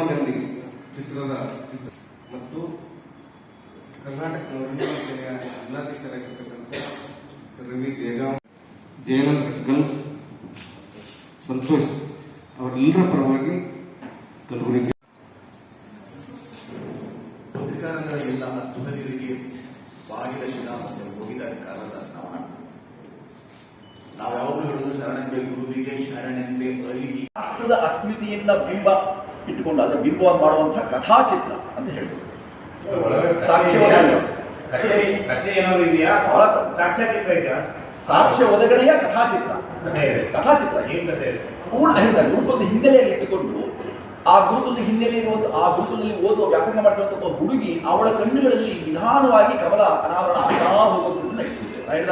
ಚಿತ್ರ. ಮತ್ತು ಕರ್ನಾಟಕ ನವರತ್ನ ಸೇನೆಯ ಜಿಲ್ಲಾಧ್ಯಕ್ಷರಾಗಿರ್ತಕ್ಕಂಥ ರವಿ ದೇಗಾಂವ್ ಜಯನಂದ್ ಸಂತೋಷ್ ಅವರೆಲ್ಲರ ಪರವಾಗಿ ಕಲಬುರಗಿ ಅಧಿಕಾರದ ಎಲ್ಲ ತುಸಲಿಗಳಿಗೆ ಬಾಗಿದ ಶಿಲ ಮತ್ತು ಹೋಗಿದ ನಾವು ಯಾವಾಗಲೂ ಹೇಳೋದು ಶರಣೆಂಬೆ ಗುರುವಿಗೆ ಶರಣೆಂಬೆ ಅರಿವಿ ರಾಷ್ಟ್ರದ ಅಸ್ಮಿತೆಯನ್ನ ಬಿಂಬ ಇಟ್ಟುಕೊಂಡು ಅದರ ಬಿಂಬವಾಗಿ ಮಾಡುವಂತಹ ಕಥಾಚಿತ್ರ ಅಂತ ಹೇಳ್ಬೋದು. ಇದೆಯಾ? ಸಾಕ್ಷ್ಯ ಒದಗಡೆಯ ಕಥಾಚಿತ್ರ. ಕಥಾಚಿತ್ರ. ಪೂರ್ಣ ಹೇಳಿದ ಗುರುಕುಲದ ಹಿನ್ನೆಲೆಯಲ್ಲಿ ಇಟ್ಟುಕೊಂಡು ಆ ಗುರುಕುಲದ ಹಿನ್ನೆಲೆ ಇರುವಂತ ಆ ಗುರುಕುಲದಲ್ಲಿ ಓದುವ ವ್ಯಾಸಂಗ ಮಾಡಿರುವಂತಹ ಒಬ್ಬ ಹುಡುಗಿ ಅವಳ ಕಣ್ಣುಗಳಲ್ಲಿ ನಿಧಾನವಾಗಿ ಕಮಲ ಅನಾವರಣ ಆಗ್ತಾ ಹೋಗುವಂಥದ್ದನ್ನ ಇಟ್ಟಿದೆ ಈ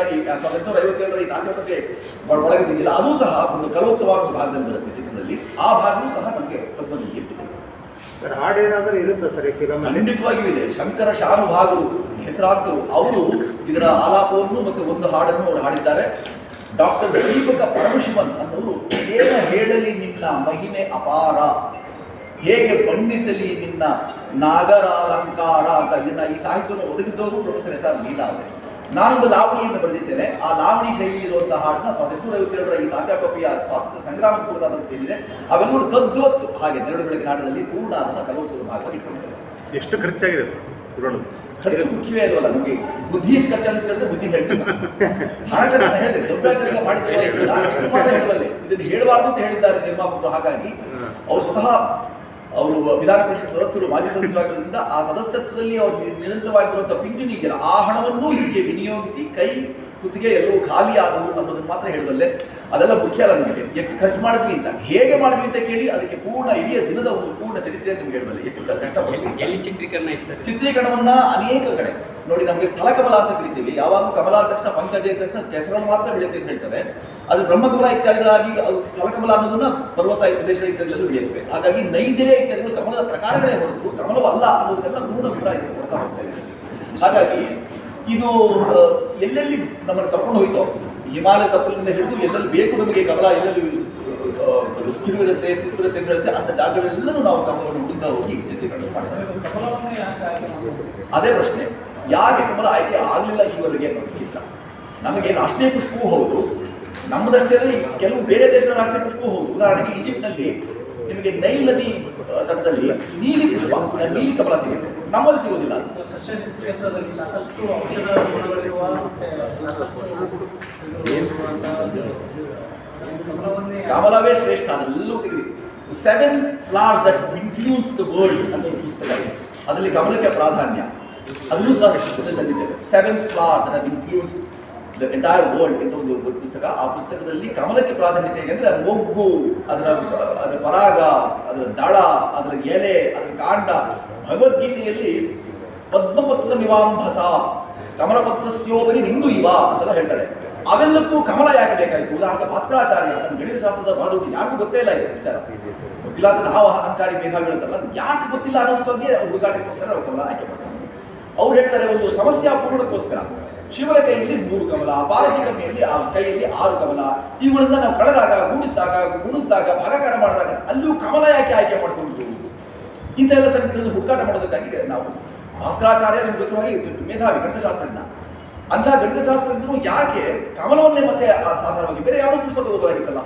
ಸಾವಿರದ ಎಂಟುನೂರ ಐವತ್ತೇಳರ ಈ ತಾತ್ವಿಕತೆ ಒಳಗದಿಲ್ಲ ಅದು ಸಹ ಒಂದು ಕಲೋತ್ಸವ ಅನ್ನೋ ಭಾಗದಲ್ಲಿ ಬರುತ್ತೆ ಚಿತ್ರದಲ್ಲಿ. ಆ ಭಾಗವೂ ಸಹ ನಮಗೆ ಬಂದಿದೆ ಸರ್ ಹಾಡೇನಾದರೂ ಇರುತ್ತೆ ಸರ್ ಈ ಫಿಲಮ್ ಖಂಡಿತವಾಗಿಯೂ ಇದೆ. ಶಂಕರ ಶಾನುಭಾಗರು ಹೆಸರಾಗ್ತರು ಅವರು ಇದರ ಆಲಾಪವನ್ನು ಮತ್ತು ಒಂದು ಹಾಡನ್ನು ಅವರು ಹಾಡಿದ್ದಾರೆ. ಡಾಕ್ಟರ್ ದೀಪಕ ಪರಮಶಿವನ್ ಅನ್ನೋರು ಏನ ಹೇಳಲಿ ನಿನ್ನ ಮಹಿಮೆ ಅಪಾರ ಹೇಗೆ ಬಣ್ಣಿಸಲಿ ನಿನ್ನ ನಾಗರಾಲಂಕಾರ ಅಂತ ಇದನ್ನ ಈ ಸಾಹಿತ್ಯವನ್ನು ಒದಗಿಸಿದವರು ಪ್ರೊಫೆಸರ್ ಎಸ್ ಆರ್ ಲೀಲಾ ಅವರೇ. ನಾನೊಂದು ಲಾವಣಿಯನ್ನು ಬರೆದಿದ್ದೇನೆ. ಆ ಲಾವಣಿ ಶೈಲಿ ಇರುವಂತಹ ಹಾಡನ್ನ ಸಾವಿರದ ಎಂಟುನೂರ ಈ ತಾತ್ಯಾಟೋಪಿಯ ಸ್ವಾತಂತ್ರ್ಯ ಸಂಗ್ರಾಮ ಕುರಿತಾದಂತ ಏನಿದೆ ತದ್ವತ್ತು ಹಾಗೆ ನೆರಳು ಬೆಳಗ್ಗೆ ನಾಡದಲ್ಲಿ ಪೂರ್ಣ ಅದನ್ನು ಕಲೋತ್ಸವದ ಭಾಗ ಎಷ್ಟು ಖರ್ಚಾಗಿದೆ ಖರ್ಚು ಮುಖ್ಯವೇ ಅಲ್ವಲ್ಲ ನಮಗೆ ಬುದ್ಧಿ ಖರ್ಚು ಅಂತ ಹೇಳಿದ್ರೆ ಬುದ್ಧಿ ಹೇಳ್ತೀನಿ ಹಣ ಖರ್ಚು ನಾನು ಹೇಳಿದೆ ದೊಡ್ಡ ಮಾಡಿದ್ರೆ ಇದನ್ನು ಹೇಳಬಾರ್ದು ಅಂತ ಹೇಳಿದ್ದಾರೆ ನಿರ್ಮಾಪಕರು. ಹಾಗಾಗಿ ಅವರು ಸ್ವತಃ ಅವರು ವಿಧಾನ ಪರಿಷತ್ ಸದಸ್ಯರು ಮಾಜಿ ಸದಸ್ಯರಾಗಿರೋದ್ರಿಂದ ಆ ಸದಸ್ಯತ್ವದಲ್ಲಿ ಅವರು ನಿರಂತರವಾಗಿರುವಂತಹ ಪಿಂಚಣಿ ಇದೆಯಲ್ಲ ಆ ಹಣವನ್ನು ಇದಕ್ಕೆ ವಿನಿಯೋಗಿಸಿ ಕೈ ಕುತ್ತಿಗೆ ಎಲ್ಲವೂ ಖಾಲಿ ಆದವು ಅನ್ನೋದನ್ನು ಮಾತ್ರ ಹೇಳುವಲ್ಲೇ ಅದೆಲ್ಲ ಮುಖ್ಯ ಅಲ್ಲ ನಮಗೆ. ಎಷ್ಟು ಖರ್ಚು ಮಾಡಿದ್ವಿ ಅಂತ ಹೇಗೆ ಮಾಡಿದ್ವಿ ಅಂತ ಕೇಳಿ ಅದಕ್ಕೆ ಪೂರ್ಣ ಇಡೀ ದಿನದ ಒಂದು ಪೂರ್ಣ ಚರಿತ್ರೆ ನಿಮ್ಗೆ ಹೇಳಬಲ್ಲೆ ಎಷ್ಟು ಕಷ್ಟಪಟ್ಟು ಎಲ್ಲಿ ಚಿತ್ರೀಕರಣ ಚಿತ್ರೀಕರಣವನ್ನ ಅನೇಕ ಕಡೆ. ನೋಡಿ ನಮಗೆ ಸ್ಥಳ ಕಮಲ ಅಂತ ಕರಿತೀವಿ. ಯಾವಾಗ ಕಮಲ ಆದ ತಕ್ಷಣ ಪಂಕಜ ತಕ್ಷಣ ಕೆಸರನ್ನು ಮಾತ್ರ ಬೆಳೆಯುತ್ತೆ ಅಂತ ಹೇಳ್ತಾರೆ. ಅದು ಬ್ರಹ್ಮಕಮಲ ಇತ್ಯಾದಿಗಳಾಗಿ ಅದು ಸ್ಥಳ ಕಮಲ ಅನ್ನೋದನ್ನ ಪರ್ವತ ಪ್ರದೇಶಗಳ ಇತ್ಯಾದಿಗಳಲ್ಲಿ ಬೆಳೆಯುತ್ತವೆ. ಹಾಗಾಗಿ ನೈದಿಲೆ ಇತ್ಯಾದಿಗಳು ಕಮಲದ ಪ್ರಕಾರಗಳೇ ಹೊರತು ಕಮಲವಲ್ಲ ಅನ್ನೋದನ್ನೆಲ್ಲ ಪೂರ್ಣ ವಿವರ ಕೊಡ್ತಾ ಹೋಗ್ತಾ ಇದೆ. ಹಾಗಾಗಿ ಇದು ಎಲ್ಲೆಲ್ಲಿ ನಮ್ಮನ್ನು ಕರ್ಕೊಂಡು ಹೋಯ್ತೋ ಹಿಮಾಲಯ ತಪ್ಪಲಿಂದ ಹಿಡಿದು ಎಲ್ಲೆಲ್ಲಿ ಬೇಕು ನಮಗೆ ಕಮಲ ಎಲ್ಲೆಲ್ಲಿ ಸ್ಥಿರವಿರುತ್ತೆ ಸ್ಥಿರವಿರುತ್ತೆ ಅಂತ ಹೇಳುತ್ತೆ ಅಂತ ಜಾಗಗಳೆಲ್ಲನೂ ನಾವು ಕಮಲವನ್ನು ಹುಡುಕ್ತಾ ಹೋಗಿ ಚಿತ್ರೀಕರಣ ಮಾಡ್ತೇವೆ ಅದೇ ಪ್ರಶ್ನೆ ಯಾಕೆ ಕಮಲ ಆಯ್ಕೆ ಆಗಲಿಲ್ಲ ಈವರೆಗೆ ಅನ್ನೋದು ಚಿತ್ರ ನಮಗೆ ರಾಷ್ಟ್ರೀಯ ಪುಷ್ಪವೂ ಹೌದು ನಮ್ಮದಷ್ಟೇ ಕೆಲವು ಬೇರೆ ದೇಶಗಳ ರಾಷ್ಟ್ರೀಯ ಪುಷ್ಪವೂ ಹೌದು ಉದಾಹರಣೆಗೆ ಈಜಿಪ್ಟ್ನಲ್ಲಿ ನಿಮಗೆ ನೈಲ್ ನದಿ ತಟದಲ್ಲಿ ನೀಲಿ ಪುಷ್ಪ ನೀಲಿ ಕಮಲ ಸಿಗುತ್ತೆ. ನಮ್ಮಲ್ಲಿ ಸಿಗೋದಿಲ್ಲ ಕ್ಷೇತ್ರದಲ್ಲಿ ಸಾಕಷ್ಟು ಔಷಧ ಗುಣಗಳಿರುವ ಕಮಲವೇ ಶ್ರೇಷ್ಠ ಅದೆಲ್ಲವೂ ತೆಗೆದು seven flowers that influence the world ಅಂತ ಒಂದು ಪುಸ್ತಕ ಇದೆ. ಅದರಲ್ಲಿ ಕಮಲಕ್ಕೆ ಪ್ರಾಧಾನ್ಯ. ಅದನ್ನು ಸಹ ಶಿಕ್ಷಣದಲ್ಲಿ ತಂದಿದ್ದೇವೆ seven flower that influence the entire world ಅಂತ ಒಂದು ಪುಸ್ತಕ? ಆ ಪುಸ್ತಕದಲ್ಲಿ ಕಮಲಕ್ಕೆ ಪ್ರಾಧಾನ್ಯತೆ ಹೇಗೆಂದ್ರೆ ಮೊಗ್ಗು, ಅದರ ಅದರ ಪರಾಗ, ಅದರ ದಳ, ಅದರ ಎಲೆ, ಅದರ ಕಾಂಡ, ಭಗವದ್ಗೀತೆಯಲ್ಲಿ ಪದ್ಮಪತ್ರ ಕಮಲಪತ್ರ ಕಮಲಪತ್ರಸ್ಯೋಪರಿ ನಿಂದು ಇವ ಅಂತೆಲ್ಲ ಹೇಳ್ತಾರೆ. ಅವೆಲ್ಲಕ್ಕೂ ಕಮಲ ಯಾಕೆ ಬೇಕಾಯಿತು? ಉದಾಹರಣೆ ಭಾಸ್ಕರಾಚಾರ್ಯ ತನ್ನ ಗಣಿತ ಶಾಸ್ತ್ರದ ಬಹಳ ದೊಡ್ಡ ಗೊತ್ತೇ ಇಲ್ಲ ಇದು ವಿಚಾರ. ಗೊತ್ತಿಲ್ಲ ಅಂತ ನಾವು ಅಹಂಕಾರಿ ಮೇಧಾವಿಗಳಂತಲ್ಲ ಯಾಕೆ ಗೊತ್ತಿಲ್ಲ ಅನ್ನೋದಕ್ಕೆ ಹುಡುಗಾಟಕ್ಕೋಸ್ಕರ ಅವ್ರು ಕಮಲ ಆಯ್ಕೆ ಮಾಡ್ತಾರೆ. ಅವ್ರು ಹೇಳ್ತಾರೆ, ಒಂದು ಸಮಸ್ಯೆ ಪೂರ್ಣಕ್ಕೋಸ್ಕರ. ಶಿವನ ಕೈಯಲ್ಲಿ ಮೂರು ಕಮಲ ಪಾರ್ವತಿ ಆ ಕೈಯಲ್ಲಿ ಆರು ಕಮಲ. ಇವುಗಳನ್ನ ನಾವು ಕಳೆದಾಗ ಗೂಡಿಸಿದಾಗ ಗುಣಿಸಿದಾಗ, ಭಾಗಾಕಾರ ಮಾಡಿದಾಗ ಅಲ್ಲೂ ಕಮಲ ಯಾಕೆ ಆಯ್ಕೆ ಮಾಡಿಕೊಂಡು ಇಂಥ ಎಲ್ಲ ಸಂಗತಿಗಳನ್ನು ಹುಡುಕಾಟ ಮಾಡೋದಕ್ಕಾಗಿ ನಾವು ಭಾಸ್ಕರಾಚಾರ್ಯ ಮುಖ್ಯವಾಗಿ ಮೇಧಾವಿ ಗಣಿತಶಾಸ್ತ್ರಜ್ಞ. ಅಂತಹ ಗಣಿತಶಾಸ್ತ್ರಜ್ಞರು ಯಾಕೆ ಕಮಲವನ್ನೇ ಮತ್ತೆ ಆ ಸಾಧಾರಣವಾಗಿ ಬೇರೆ ಯಾವುದೋ ಪುಸ್ತಕ ಹೋಗೋದಾಗಿತ್ತಲ್ಲ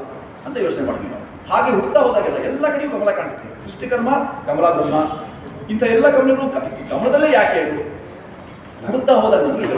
ಅಂತ ಯೋಚನೆ ಮಾಡಿದ್ವಿ ನಾವು. ಹಾಗೆ ಹುಡ್ತಾ ಹೋದಾಗೆಲ್ಲ ಎಲ್ಲ ಕಡೆಯೂ ಕಮಲ ಕಾಣ್ತದೆ ಸೃಷ್ಟಿಕರ್ಮ ಕಮಲ ಇಂಥ ಎಲ್ಲ ಕಮಲಗಳು ಕಮಲದಲ್ಲೇ ಯಾಕೆ ಅದು? ಹೋದಾಗ ನಮಗೆ